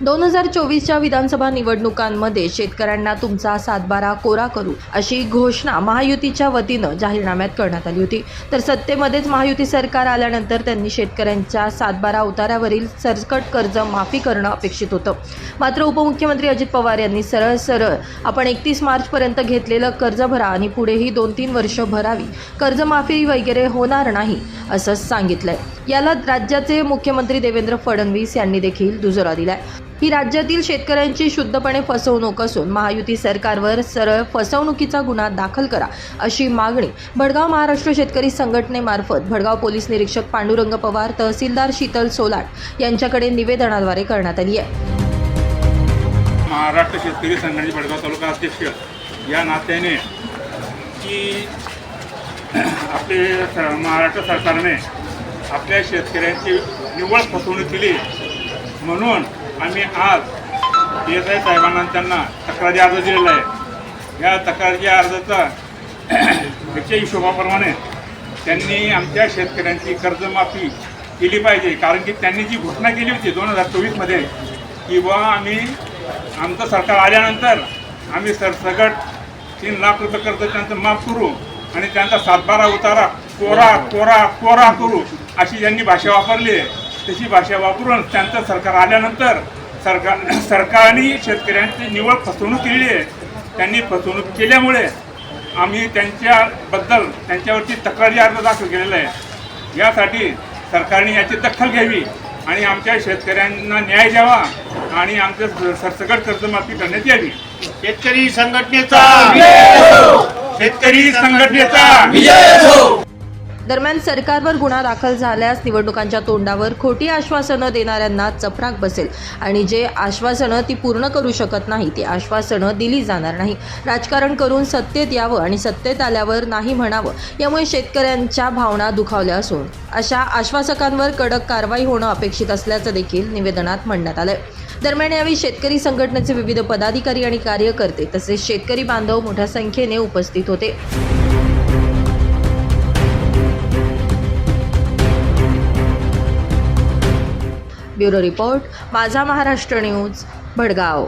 दोन हजार चोवीसच्या विधानसभा निवडणुकांमध्ये शेतकऱ्यांना तुमचा सातबारा कोरा करू अशी घोषणा महायुतीच्या वतीनं जाहीरनाम्यात करण्यात आली होती. तर सत्तेमध्येच महायुती सरकार आल्यानंतर त्यांनी शेतकऱ्यांच्या सातबारा उतार्यावरील सरकट कर्ज माफी करणं अपेक्षित होतं. मात्र उपमुख्यमंत्री अजित पवार यांनी सरळ सरळ आपण एकतीस मार्चपर्यंत घेतलेलं कर्ज भरा आणि पुढेही दोन तीन वर्ष भरावी. कर्जमाफी वगैरे होणार नाही असं सांगितलंय. याला राज्याचे मुख्यमंत्री देवेंद्र फडणवीस यांनी देखील दुजोरा दिलाय. ही राज्यातील शेतकऱ्यांची शुद्धपणे फसवणूक असून महायुती सरकारवर सरळ फसवणुकीचा गुन्हा दाखल करा अशी मागणी भडगाव महाराष्ट्र शेतकरी संघटनेमार्फत भडगाव पोलीस निरीक्षक पांडुरंग पवार तहसीलदार शीतल सोलाट यांच्याकडे निवेदनाद्वारे करण्यात आली आहे. महाराष्ट्र शेतकरी संघटनेचे भडगाव तालुका अध्यक्ष या नात्याने की आपले महाराष्ट्र सरकारने आपल्या शेतकऱ्यांची निव्वळ फसवणूक केली म्हणून आम्ही आज पी एस आय साहेबांना त्यांना तक्रारी अर्ज दिलेला आहे. या तक्रारी अर्जाचा त्याच्या हिशोबाप्रमाणे त्यांनी आमच्या शेतकऱ्यांची कर्जमाफी केली पाहिजे. कारण की त्यांनी जी घोषणा केली होती दोन हजार चोवीसमध्ये की बा आम्ही आमचं सरकार आल्यानंतर आम्ही सरसगट तीन लाख रुपये कर्ज त्यांचं माफ करू आणि त्यांचा सातबारा उतारा कोरा कोरा कोरा करू अशी ज्यांनी भाषा वापरली आहे. तशी भाषा वापरून त्यांचं सरकार आल्यानंतर सरकार सरकारने शेतकऱ्यांची निवड फसवणूक केलेली आहे. त्यांनी फसवणूक केल्यामुळे आम्ही त्यांच्याबद्दल त्यांच्यावरती तक्रारी अर्ज दाखल केलेला आहे. यासाठी सरकारने याची दखल घ्यावी आणि आमच्या शेतकऱ्यांना न्याय द्यावा आणि आमचं सरसकट कर्जमाफी करण्यात यावी. शेतकरी संघटनेचा शेतकरी संघटनेचा दरम्यान सरकारवर गुन्हा दाखल झाल्यास निवडणुकांच्या तोंडावर खोटी आश्वासनं देणाऱ्यांना चपराक बसेल. आणि जे आश्वासनं ती पूर्ण करू शकत नाही ती आश्वासनं दिली जाणार नाही. राजकारण करून सत्तेत यावं आणि सत्तेत आल्यावर नाही म्हणावं यामुळे शेतकऱ्यांच्या भावना दुखावल्या असून अशा आश्वासकांवर कडक कारवाई होणं अपेक्षित असल्याचं देखील निवेदनात म्हणण्यात आलं दरम्यान यावेळी शेतकरी संघटनेचे विविध पदाधिकारी आणि कार्यकर्ते तसेच शेतकरी बांधव मोठ्या संख्येने उपस्थित होते. ब्युरो रिपोर्ट माझा महाराष्ट्र न्यूज भडगाव.